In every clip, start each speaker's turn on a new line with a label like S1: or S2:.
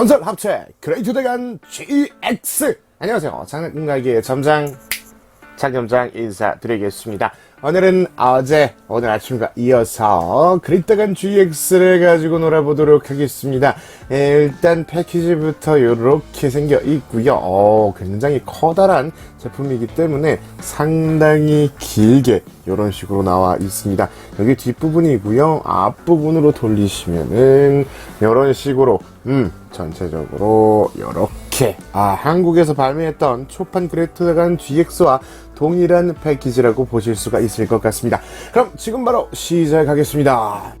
S1: 전설 합체 그레이트 대간 GX 안녕하세요. 장난감가게의 점장 장점장 인사드리겠습니다 오늘은 어제 오늘 아침과 이어서 그레이트대간 GX를 가지고 놀아보도록 하겠습니다. 예, 일단 패키지부터 이렇게 생겨 있고요. 어, 굉장히 커다란 제품이기 때문에 상당히 길게 이런 식으로 나와 있습니다. 여기 뒷부분이고요. 앞부분으로 돌리시면은 이런 식으로 음 전체적으로 이렇게 아 한국에서 발매했던 초판 그레이트대간 GX와 동일한 패키지라고 보실 수가 있을 것 같습니다. 그럼 지금 바로 시작하겠습니다.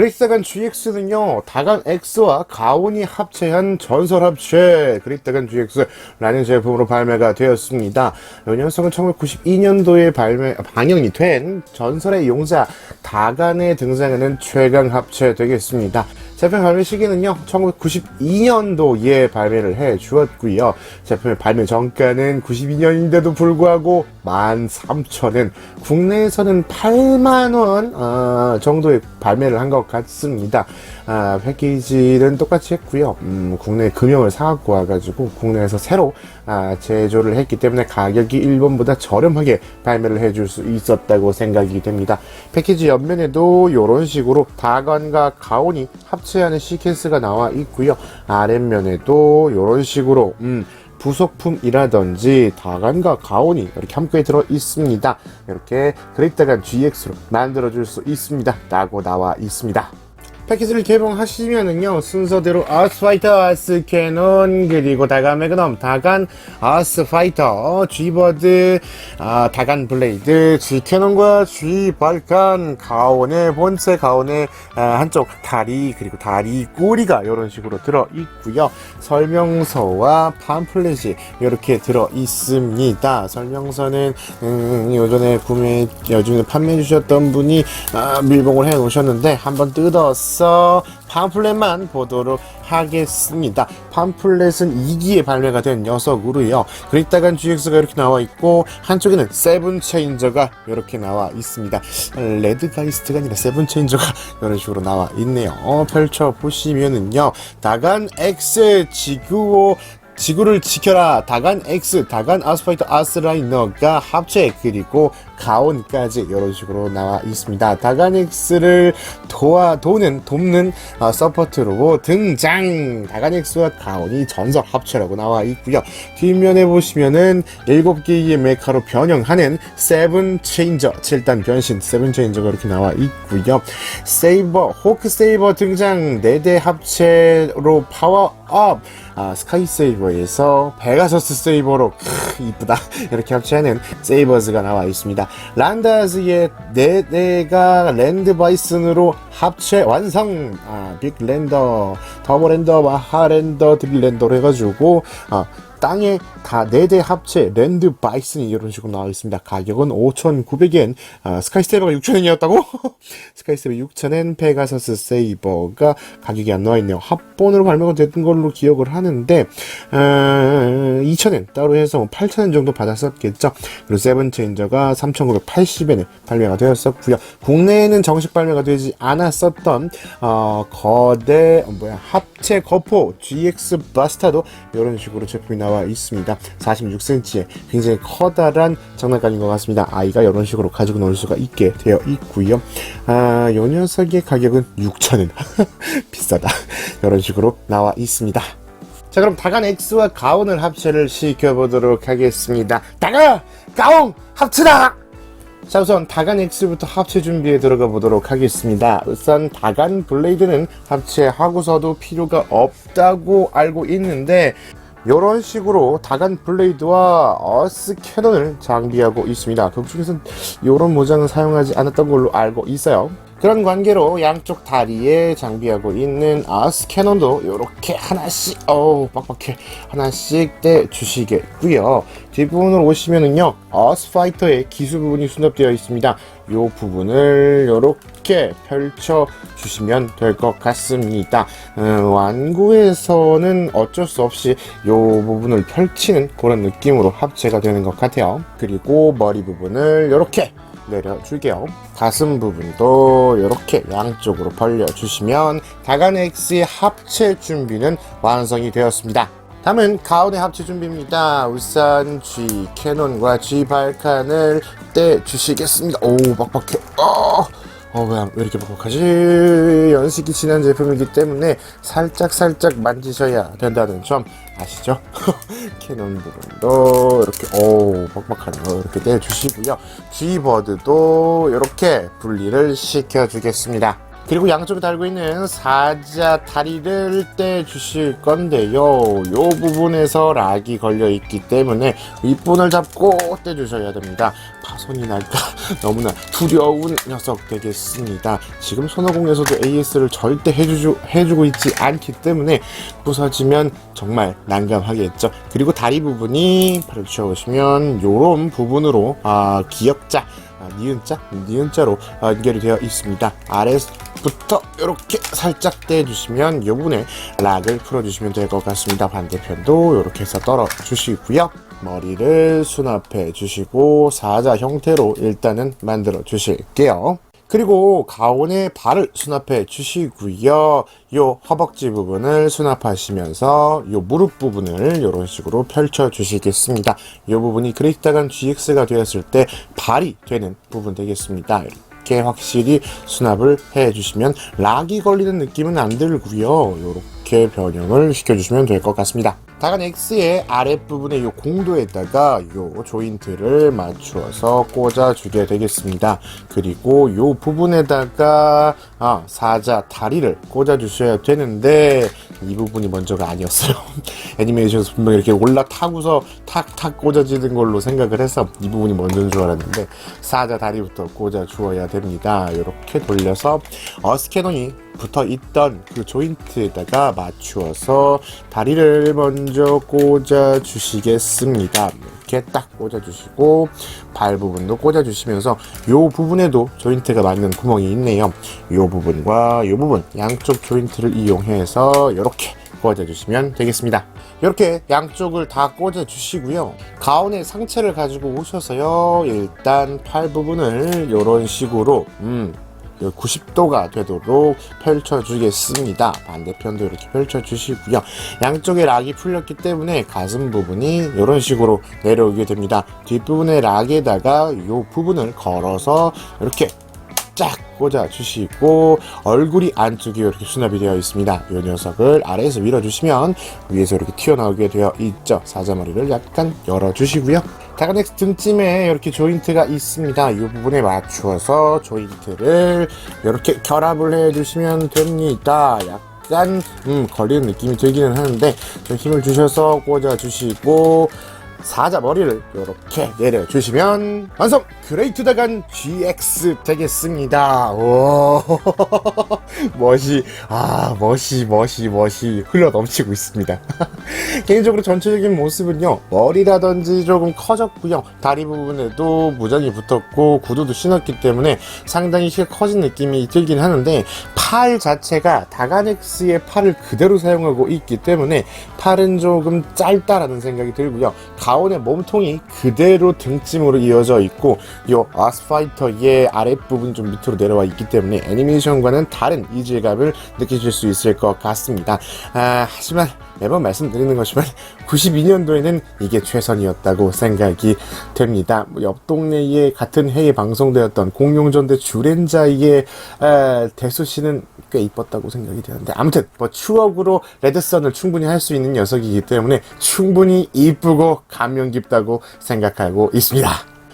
S1: 그리스다간 GX는요, 다간 X와 가온이 합체한 전설 합체 그리스다간 GX라는 제품으로 발매가 되었습니다. 이 녀석은 1992년도에 발매, 방영이 된 전설의 용사 다간에 등장하는 최강 합체 되겠습니다. 제품 발매 시기는요, 1992년도에 발매를 해 주었고요. 제품의 발매 정가는 92년인데도 불구하고 13,000원, 국내에서는 8만원 어, 정도의 발매를 한 것 같습니다. 아, 패키지는 똑같이 했고요. 음, 국내 금형을 사갖고 와가지고 국내에서 새로 아, 제조를 했기 때문에 가격이 일본보다 저렴하게 발매를 해줄 수 있었다고 생각이 됩니다. 패키지 옆면에도 이런 식으로 다건과 가온이 합 체하는 시퀀스가 나와 있고요. 아랫면에도 이런 식으로 음, 부속품이라든지 다간과 가온이 이렇게 함께 들어 있습니다. 이렇게 그립다간 GX로 만들어줄 수 있습니다. 라고 나와 있습니다. 패키지를 개봉하시면은요 순서대로 아스파이터, 아스캐논 그리고 다간 매그넘, 다간 아스파이터, G버드, 아, 다간 블레이드, G캐논과 G발칸, 가온의 본체, 가온의 아, 한쪽 다리 그리고 다리 꼬리가 이런 식으로 들어 있고요 설명서와 팜플렛이 이렇게 들어 있습니다. 설명서는 음, 요전에 구매 요즘에 판매해 주셨던 분이 아, 밀봉을 해 놓으셨는데 한번 뜯어 서 팜플렛만 보도록 하겠습니다. 팜플렛은 2기에 발매가 된 녀석으로요. 그리다간 GX가 이렇게 나와 있고 한쪽에는 세븐 체인저가 이렇게 나와 있습니다. 레드 가이스트가 아니라 세븐 체인저가 이런 식으로 나와 있네요. 어, 펼쳐 보시면은요. 다간 X 지구호 지구를 지켜라 다간 X 다간 아스파이트 아스라이너가 합체 그리고 가온까지 이런 식으로 나와 있습니다. X를 도와 도는 돕는 어, 서포트로 등장 X와 가온이 전설 합체라고 나와 있고요. 뒷면에 보시면은 7개의 메카로 변형하는 세븐 체인저 7단 변신 세븐 체인저가 이렇게 나와 있고요. 세이버 호크 세이버 등장 4대 합체로 파워업 아, 스카이 세이버에서 베가서스 세이버로 크, 이쁘다 이렇게 합체하는 세이버즈가 나와 있습니다. 란다즈의 네 대가 랜드 바이슨으로 합체 완성. 아, 빅 랜더, 더블 랜더, 마하 랜더, 드릴 랜더로 해가지고 아, 땅에 다네대 합체 랜드 바이슨이 이런 식으로 나와 있습니다. 가격은 5,900엔, 아, 스카이세이버가 6,000엔이었다고? 스카이세이버 6,000엔, 페가서스 세이버가 가격이 안 나와 있네요. 합본으로 발매가 됐던 걸로 기억을 하는데, 아, 2,000엔 따로 해서 8,000엔 정도 받았었겠죠. 그리고 세븐체인저가 3,980엔에 발매가 되었었고요. 국내에는 정식 발매가 되지 않았었던 어, 거대 어, 뭐야 합체 거포 GX 바스타도 이런 식으로 제품이 나와 있습니다. 46cm의 굉장히 커다란 장난감인 것 같습니다. 아이가 이런 식으로 가지고 놀 수가 있게 되어 있고요. 아, 이 녀석의 가격은 6,000원. 비싸다. 이런 식으로 나와 있습니다. 자 그럼 다간 X와 가온을 합체를 시켜보도록 하겠습니다. 다간! 가온! 합치다! 자 우선 다간 X부터 합체 준비에 들어가 보도록 하겠습니다. 우선 다간 블레이드는 합체하고서도 필요가 없다고 알고 있는데 이런 식으로 다간 블레이드와 어스 캐논을 장비하고 있습니다. 극중에서는 이런 모장은 사용하지 않았던 걸로 알고 있어요. 그런 관계로 양쪽 다리에 장비하고 있는 아스 캐논도 이렇게 하나씩 어우 빡빡해. 하나씩 떼 주시겠고요. 뒷부분으로 오시면은요 아스 파이터의 기수 부분이 수납되어 있습니다. 이 부분을 이렇게 펼쳐 주시면 될 것 같습니다. 음, 완구에서는 어쩔 수 없이 이 부분을 펼치는 그런 느낌으로 합체가 되는 것 같아요. 그리고 머리 부분을 이렇게 내려줄게요. 가슴 부분도 이렇게 양쪽으로 벌려주시면 다간 X의 합체 준비는 완성이 되었습니다. 다음은 가운의 합체 준비입니다. 우선 G 캐논과 G 발칸을 떼주시겠습니다. 오, 빡빡해. 어, 어, 왜, 왜 이렇게 빡빡하지? 연식이 지난 제품이기 때문에 살짝 살짝 만지셔야 된다는 점 아시죠? 캐논 부분도 이렇게 오 빡빡하네요. 이렇게 떼주시고요. G버드도 이렇게 분리를 시켜주겠습니다. 그리고 양쪽에 달고 있는 사자 다리를 떼 주실 건데요. 요 부분에서 락이 걸려 있기 때문에 윗분을 잡고 떼 주셔야 됩니다. 파손이 날까 너무나 두려운 녀석 되겠습니다. 지금 손오공에서도 AS를 절대 해주주, 해주고 있지 않기 때문에 부서지면 정말 난감하겠죠. 그리고 다리 부분이 팔을 치워보시면 요런 부분으로 아, 기역자 아, 니은자? 니은자로 아, 연결이 되어 있습니다. 아래부터 이렇게 살짝 떼주시면 이 부분에 락을 풀어주시면 될 것 같습니다. 반대편도 이렇게 해서 떨어주시고요. 머리를 수납해 주시고 사자 형태로 일단은 만들어 주실게요. 그리고 가운에 발을 수납해 주시고요. 요 허벅지 부분을 수납하시면서 요 무릎 부분을 이런 식으로 펼쳐 주시겠습니다. 요 부분이 그레이타간 GX가 되었을 때 발이 되는 부분 되겠습니다. 이렇게 확실히 수납을 해 주시면 락이 걸리는 느낌은 안 들고요. 요렇게 변형을 시켜 주시면 될 것 같습니다. 다간 X의 아랫부분의 요 공도에다가 요 조인트를 맞추어서 꽂아주게 되겠습니다. 그리고 요 부분에다가 아, 사자 다리를 꽂아주셔야 되는데 이 부분이 먼저가 아니었어요. 애니메이션에서 분명 이렇게 올라타고서 탁탁 꽂아지는 걸로 생각을 해서 이 부분이 먼저인 줄 알았는데 사자 다리부터 꽂아주어야 됩니다. 이렇게 돌려서 어 스캐논이 붙어 있던 그 조인트에다가 맞추어서 다리를 먼저 꽂아 주시겠습니다. 이렇게 딱 꽂아 주시고 발 부분도 꽂아 주시면서 요 부분에도 조인트가 맞는 구멍이 있네요. 요 부분과 요 부분 양쪽 조인트를 이용해서 이렇게 꽂아 주시면 되겠습니다. 이렇게 양쪽을 다 꽂아 주시고요. 가운에 상체를 가지고 오셔서요. 일단 팔 부분을 이런 식으로 음 90도가 되도록 펼쳐주겠습니다. 반대편도 이렇게 펼쳐주시고요. 양쪽에 락이 풀렸기 때문에 가슴 부분이 이런 식으로 내려오게 됩니다. 뒷부분의 락에다가 이 부분을 걸어서 이렇게 쫙 꽂아 주시고 얼굴이 안쪽에 이렇게 수납이 되어 있습니다. 이 녀석을 아래에서 밀어주시면 위에서 이렇게 튀어나오게 되어 있죠. 사자머리를 약간 열어주시고요. 다가넥스 등쯤에 이렇게 조인트가 있습니다. 이 부분에 맞추어서 조인트를 이렇게 결합을 해주시면 됩니다. 약간 음, 걸리는 느낌이 들기는 하는데 좀 힘을 주셔서 꽂아주시고 사자 머리를 이렇게 내려주시면 완성! 그레이트 다간 GX 되겠습니다. 오, 멋이, 아, 멋이, 멋이, 멋이 흘러 넘치고 있습니다. 개인적으로 전체적인 모습은요, 머리라든지 조금 커졌고요. 다리 부분에도 무장이 붙었고, 구두도 신었기 때문에 상당히 키가 커진 느낌이 들긴 하는데, 팔 자체가 다가넥스의 팔을 그대로 사용하고 있기 때문에 팔은 조금 짧다라는 생각이 들고요. 가운의 몸통이 그대로 등짐으로 이어져 있고 이 아스파이터의 아랫부분 좀 밑으로 내려와 있기 때문에 애니메이션과는 다른 이질감을 느끼실 수 있을 것 같습니다. 아, 하지만 매번 말씀드리는 것이지만 92년도에는 이게 최선이었다고 생각이 됩니다. 뭐옆 동네에 같은 해에 방송되었던 공룡전대 주렌자의 아, 대수 씨는 꽤 이뻤다고 생각이 되는데 아무튼 뭐 추억으로 레드선을 충분히 할 수 있는 녀석이기 때문에 충분히 이쁘고 감명 깊다고 생각하고 있습니다.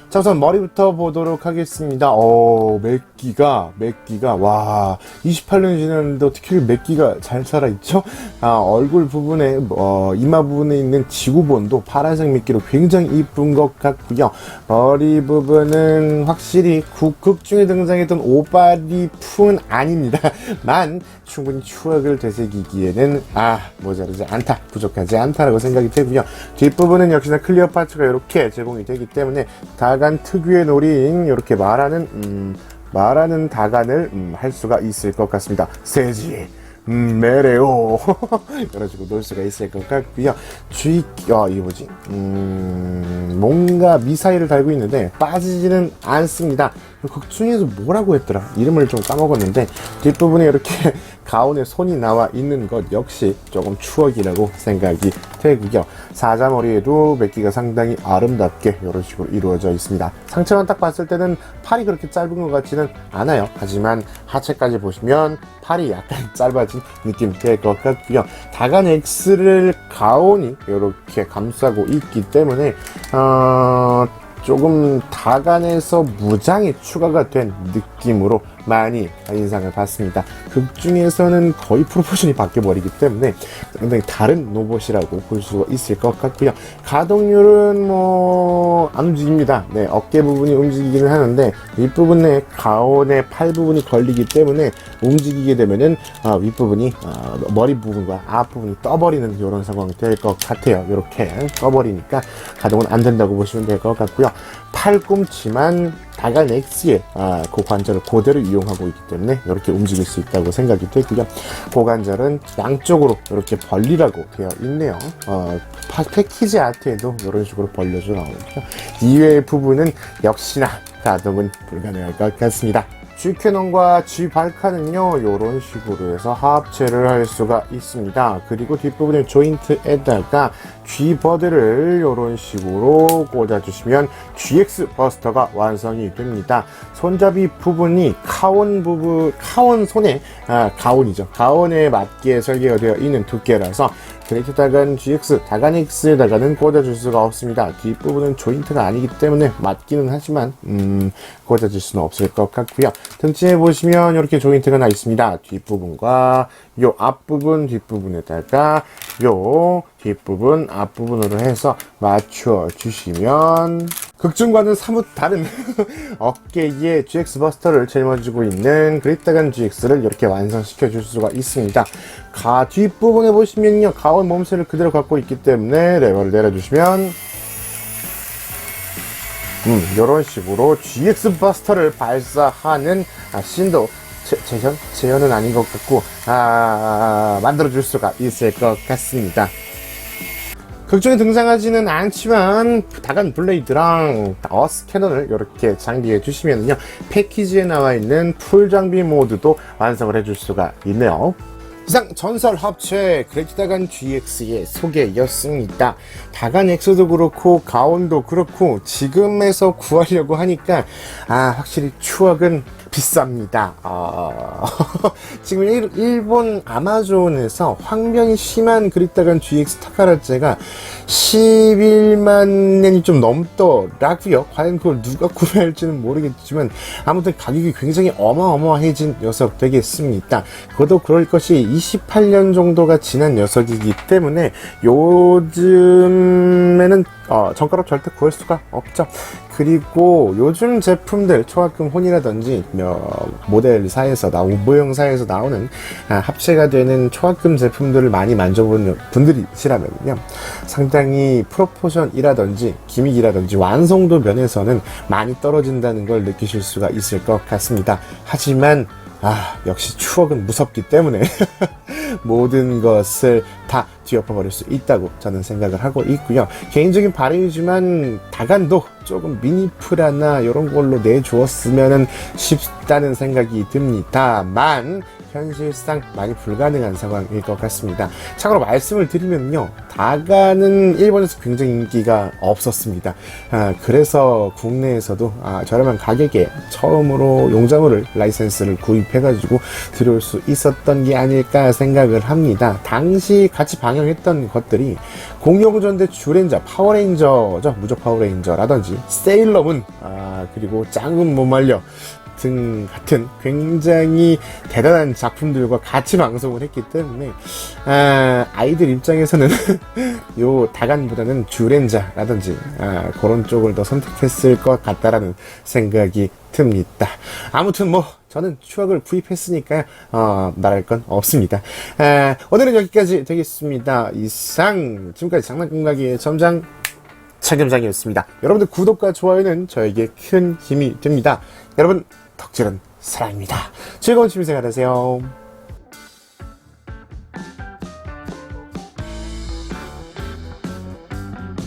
S1: 자, 우선 머리부터 보도록 하겠습니다. 어, 맥기가, 맥기가, 와, 28년 지났는데 어떻게 맥기가 잘 살아있죠? 아, 얼굴 부분에, 어, 이마 부분에 있는 지구본도 파란색 미끼로 굉장히 이쁜 것 같고요 머리 부분은 확실히 국극 중에 등장했던 오바리 푼 아닙니다. 만, 충분히 추억을 되새기기에는, 아, 모자르지 않다. 부족하지 않다라고 생각이 되고요 뒷부분은 역시나 클리어 파츠가 이렇게 제공이 되기 때문에 다간 특유의 노린 이렇게 말하는 음, 말하는 다간을 음, 할 수가 있을 것 같습니다. 세지. 음, 메레오. 이런 식으로 놀 수가 있을 것 같고요. 주의, 어, 이게 뭐지? 음, 뭔가 미사일을 달고 있는데 빠지지는 않습니다. 극 중에서 뭐라고 했더라? 이름을 좀 까먹었는데 뒷부분에 이렇게 가운에 손이 나와 있는 것 역시 조금 추억이라고 생각이 되고요. 사자머리에도 맥기가 상당히 아름답게 이런 식으로 이루어져 있습니다. 상체만 딱 봤을 때는 팔이 그렇게 짧은 것 같지는 않아요. 하지만 하체까지 보시면 팔이 약간 짧아진 느낌 될 것 같고요. 다간 X를 가온이 이렇게 감싸고 있기 때문에 어, 조금 다간에서 무장이 추가가 된 느낌으로 많이 인상을 받습니다. 극 중에서는 거의 프로포션이 바뀌어버리기 때문에 상당히 다른 로봇이라고 볼 수가 있을 것 같고요. 가동률은 뭐 안 움직입니다. 네, 어깨 부분이 움직이기는 하는데 윗부분에 가온의 팔 부분이 걸리기 때문에 움직이게 되면은 아, 윗부분이 아, 머리 부분과 앞부분이 떠버리는 이런 상황이 될 것 같아요. 이렇게 떠버리니까 가동은 안 된다고 보시면 될 것 같고요. 팔꿈치만 다간 X의 아, 고관절을 그대로 이용하고 있기 때문에 이렇게 움직일 수 있다고 생각이 되고요. 고관절은 양쪽으로 이렇게 벌리라고 되어 있네요. 어, 파- 패키지 아트에도 이런 식으로 벌려져 나오고요. 이외의 부분은 역시나 가동은 불가능할 것 같습니다. G캐논과 G발칸은요, 이런 식으로 해서 합체를 할 수가 있습니다. 그리고 뒷부분에 조인트에다가 G버드를 이런 식으로 꽂아주시면 GX 버스터가 완성이 됩니다. 손잡이 부분이 카온 부분, 카온 손에, 아, 가온이죠. 가온에 맞게 설계가 되어 있는 두께라서 그레이트 다간 GX, 다간 X에다가는 꽂아줄 수가 없습니다. 뒷부분은 조인트가 아니기 때문에 맞기는 하지만, 음, 꽂아줄 수는 없을 것 같고요. 등치에 보시면 이렇게 조인트가 나 있습니다. 뒷부분과 요 앞부분, 뒷부분에다가 요 뒷부분, 앞부분으로 해서 맞춰 주시면 극중과는 사뭇 다른 어깨에 GX 버스터를 짊어지고 있는 그립다간 GX를 이렇게 완성시켜 줄 수가 있습니다. 가 뒷부분에 보시면요. 가온 몸체를 그대로 갖고 있기 때문에 레버를 내려주시면 음, 이런 식으로 GX 버스터를 발사하는 아, 신도 재, 재현? 재현은 아닌 것 같고 아, 만들어줄 수가 있을 것 같습니다. 극중에 등장하지는 않지만 다간 블레이드랑 어스 캐논을 이렇게 장비해 주시면요 패키지에 나와 있는 풀 장비 모드도 완성을 해줄 수가 있네요. 이상 전설 합체 그레이트 다간 GX의 소개였습니다. 다간 엑소도 그렇고 가온도 그렇고 지금에서 구하려고 하니까 아 확실히 추억은 비쌉니다. 아, 지금 일, 일본 아마존에서 황변이 심한 그립다간 GX 타카라제가 11만 엔이 좀 넘더라고요. 과연 그걸 누가 구매할지는 모르겠지만 아무튼 가격이 굉장히 어마어마해진 녀석 되겠습니다. 그것도 그럴 것이 28년 정도가 지난 녀석이기 때문에 요즘에는 어, 정가로 절대 구할 수가 없죠. 그리고 요즘 제품들 초합금 혼이라든지 어, 모델 사에서 나온 모형 사에서 나오는 아, 합체가 되는 초합금 제품들을 많이 만져본 분들이시라면요 상당히 프로포션이라든지 기믹이라든지 완성도 면에서는 많이 떨어진다는 걸 느끼실 수가 있을 것 같습니다. 하지만 아 역시 추억은 무섭기 때문에 모든 것을 다 뒤엎어버릴 수 있다고 저는 생각을 하고 있고요. 개인적인 바람이지만 다간도 조금 미니프라나 이런 걸로 내주었으면 싶다는 생각이 듭니다만 현실상 많이 불가능한 상황일 것 같습니다. 참고로 말씀을 드리면요. 다가는 일본에서 굉장히 인기가 없었습니다. 아, 그래서 국내에서도 아, 저렴한 가격에 처음으로 용자물을 라이센스를 구입해가지고 들여올 수 있었던 게 아닐까 생각을 합니다. 당시 같이 방영했던 것들이 공룡전대 주렌저, 파워레인저죠. 무적 파워레인저라든지 세일러문, 아, 그리고 짱은 못 말려. 등 같은 굉장히 대단한 작품들과 같이 방송을 했기 때문에 아, 아이들 입장에서는 요 다간보다는 주렌자라든지 아, 그런 쪽을 더 선택했을 것 같다라는 생각이 듭니다. 아무튼 뭐 저는 추억을 구입했으니까 어, 말할 건 없습니다. 아, 오늘은 여기까지 되겠습니다. 이상 지금까지 장난감가게의 점장 책임장이었습니다. 여러분들 구독과 좋아요는 저에게 큰 힘이 됩니다. 여러분 덕질은 사랑입니다. 즐거운 취미생활 하세요.